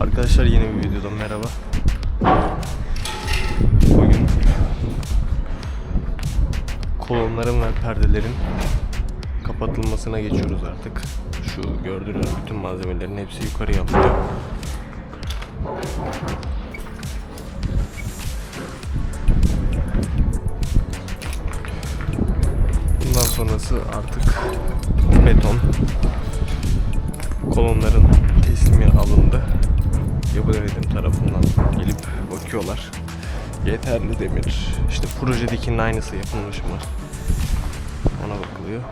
Arkadaşlar yeni bir videodan merhaba. Bugün kolonların ve perdelerin kapatılmasına geçiyoruz artık. Şu gördüğünüz bütün malzemelerin hepsi yukarıya alınıyor. Bundan sonrası artık beton. Kolonların. Denetim tarafından gelip bakıyorlar. Yeterli demir. İşte projedekinin aynısı yapılmış mı? Ona bakılıyor.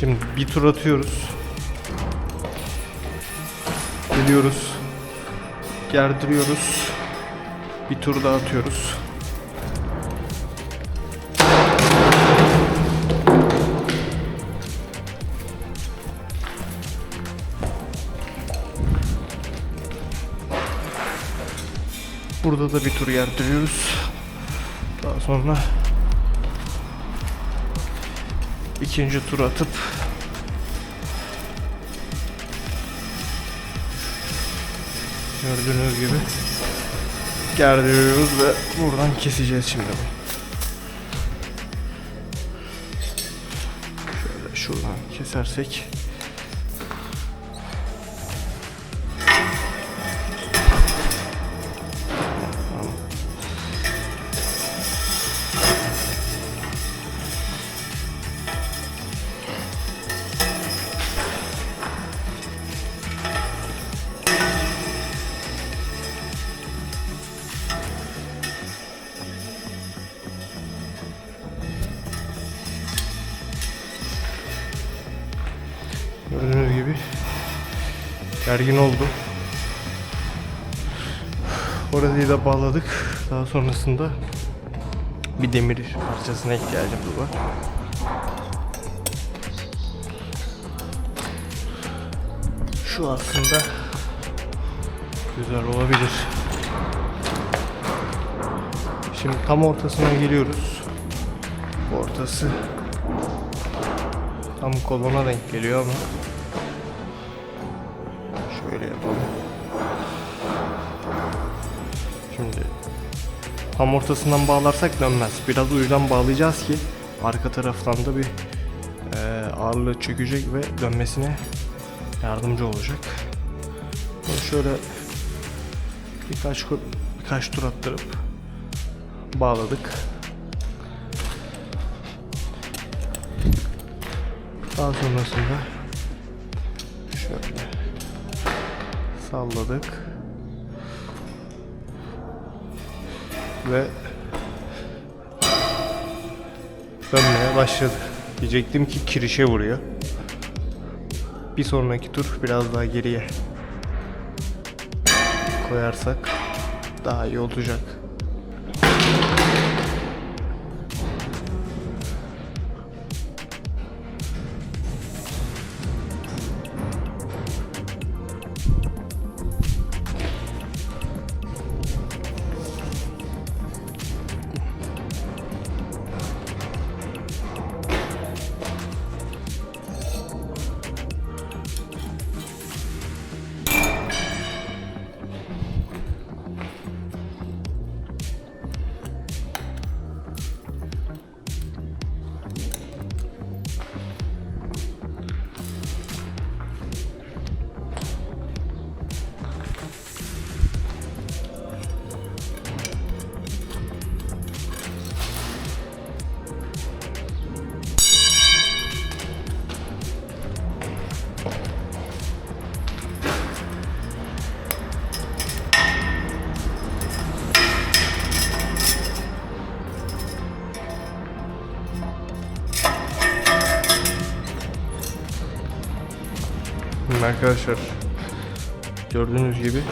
Şimdi bir tur atıyoruz. Geliyoruz. Gerdiriyoruz. Bir tur daha atıyoruz. Burada da bir tur gerdiriyoruz. Daha sonra ikinci tur atıp gördüğünüz gibi gerdiriyoruz ve buradan keseceğiz şimdi bunu. Şöyle şuradan kesersek gergin oldu. Orayı da bağladık. Daha sonrasında bir demir parçasına ihtiyacımız var. Şu aslında güzel olabilir. Şimdi tam ortasına geliyoruz. Ortası Tam kolona denk geliyor ama şöyle yapalım. Şimdi tam ortasından bağlarsak dönmez. Biraz ucudan bağlayacağız ki arka taraftan da bir e, ağırlığı çökecek ve dönmesine yardımcı olacak. Bunu şöyle birkaç birkaç tur attırıp bağladık. Daha sonrasında salladık ve dönmeye başladı. Diyecektim ki kirişe vuruyor. Bir sonraki tur biraz daha geriye koyarsak daha iyi olacak. Arkadaşlar gördüğünüz gibi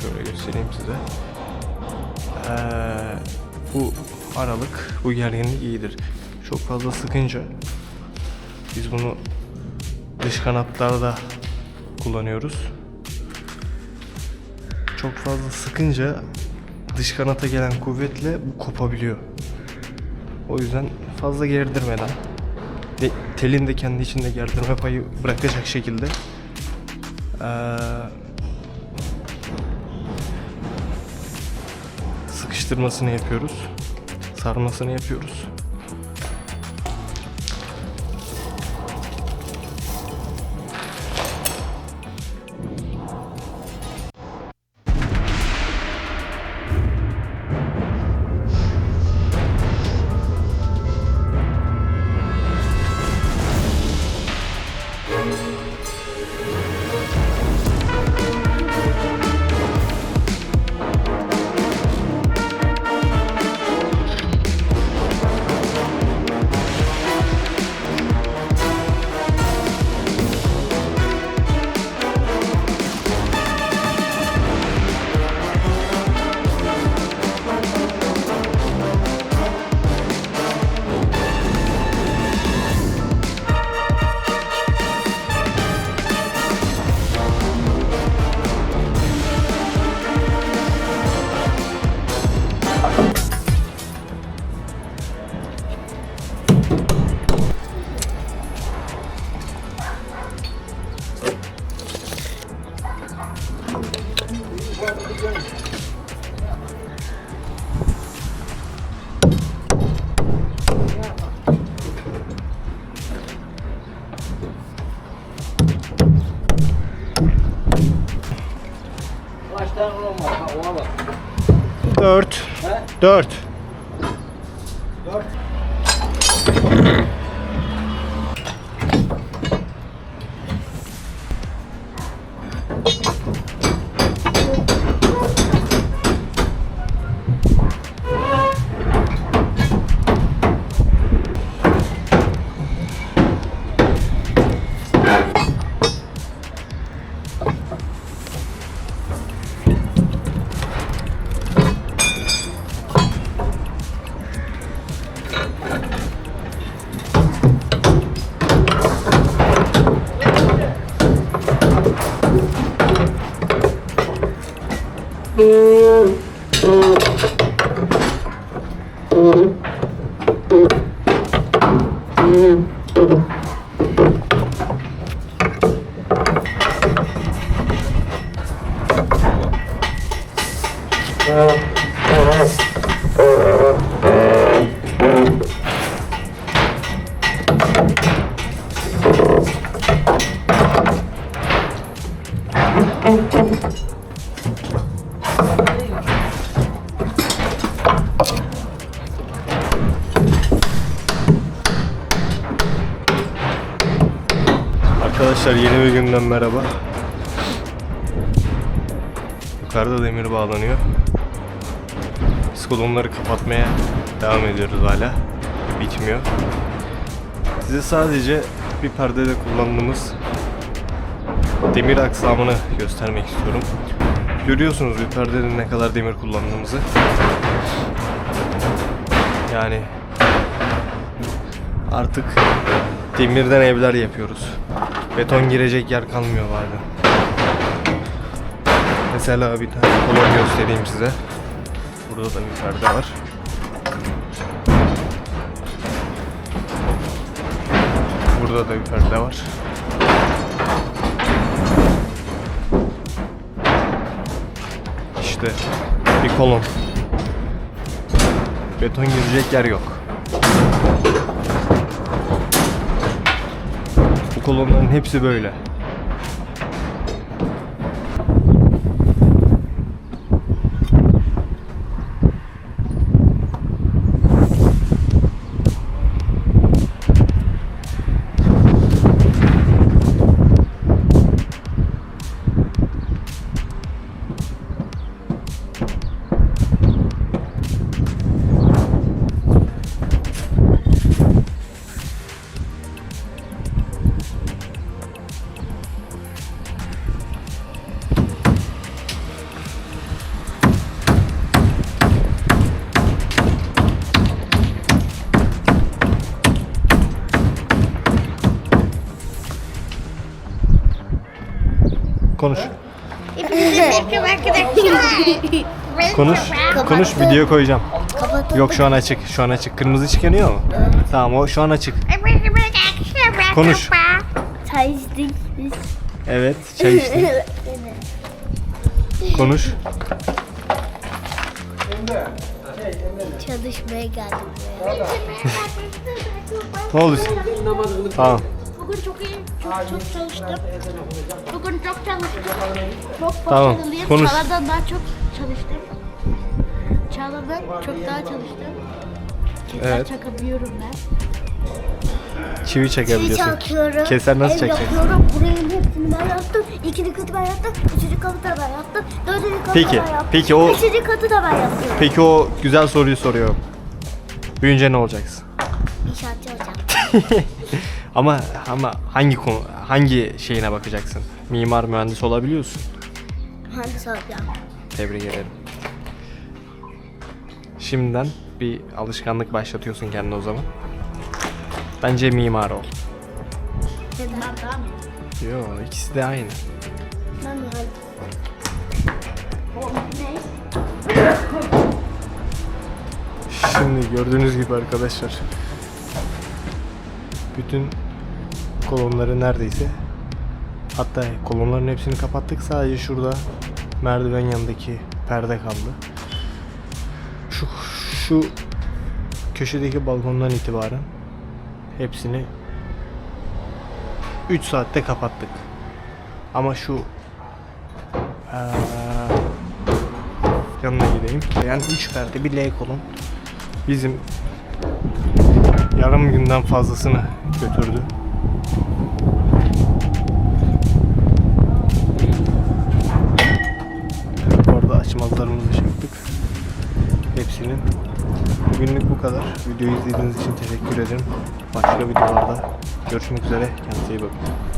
şöyle göstereyim size. Ee, bu aralık, bu gerginlik iyidir. Çok fazla sıkınca biz bunu dış kanatlarda kullanıyoruz. Çok fazla sıkınca dış kanata gelen kuvvetle bu kopabiliyor. O yüzden fazla gerdirmeden telin de kendi içinde gerdirme payı bırakacak şekilde sıkıştırmasını yapıyoruz. Sarmasını yapıyoruz. 4 He? 4 Dört. Arkadaşlar yeni bir günden merhaba. Yukarıda demir bağlanıyor. Kolonları kapatmaya devam ediyoruz hala. Bitmiyor. Size sadece bir perdede kullandığımız demir aksamını göstermek istiyorum. Görüyorsunuz bir perdede ne kadar demir kullandığımızı. Yani artık demirden evler yapıyoruz. Beton girecek yer kalmıyor bazen. Mesela bir tane kolon göstereyim size. Burada da bir perde var. Burada da bir perde var. İşte bir kolon. Beton girecek yer yok. Bu kolonların hepsi böyle. Konuş. Konuş. Konuş video koyacağım. Yok şu an açık. Şu an açık. Kırmızı ışık yanıyor mu? Tamam o şu an açık. Konuş. Çay içtik biz. Evet çay içtik. Konuş. Çalışmaya geldim. Ne oldu? Tamam. Bugün çok iyi, çok çok çalıştım. Bugün çok çalıştım. Çok Tamam, başarılıyım. konuş. Çağlar'dan daha çok çalıştım. Çağlar'dan çok daha çalıştım. Keser Evet. çakabiliyorum ben. Çivi çekebiliyorsun. çakıyorum. Keser nasıl ev çekeceksin? yapıyorum. Burayın hepsini ben yaptım. İkinci katı ben yaptım. Üçüncü katı da ben yaptım. Dördüncü katı Peki, da ben yaptım. peki o- Beşinci katı da ben yapıyorum. Peki o güzel soruyu soruyorum. Büyünce ne olacaksın? İnşaatçı olacağım. Ama ama hangi konu hangi şeyine bakacaksın? Mimar mühendis olabiliyorsun. Mühendis olacağım. Tebrik ederim. Şimdiden bir alışkanlık başlatıyorsun kendine o zaman. Bence mimar ol. Neden? Yo ikisi de aynı. Ben mühendis. Şimdi gördüğünüz gibi arkadaşlar bütün kolonları neredeyse hatta kolonların hepsini kapattık sadece şurada merdiven yanındaki perde kaldı. Şu şu köşedeki balkondan itibaren hepsini 3 saatte kapattık. Ama şu eee, yanına gideyim. Yani 3 perde bir L kolon bizim yarım günden fazlasını götürdü. Orada açmazlarımızı çektik. Hepsinin. Bugünlük bu kadar. Videoyu izlediğiniz için teşekkür ederim. Başka videolarda görüşmek üzere. Kendinize iyi bakın.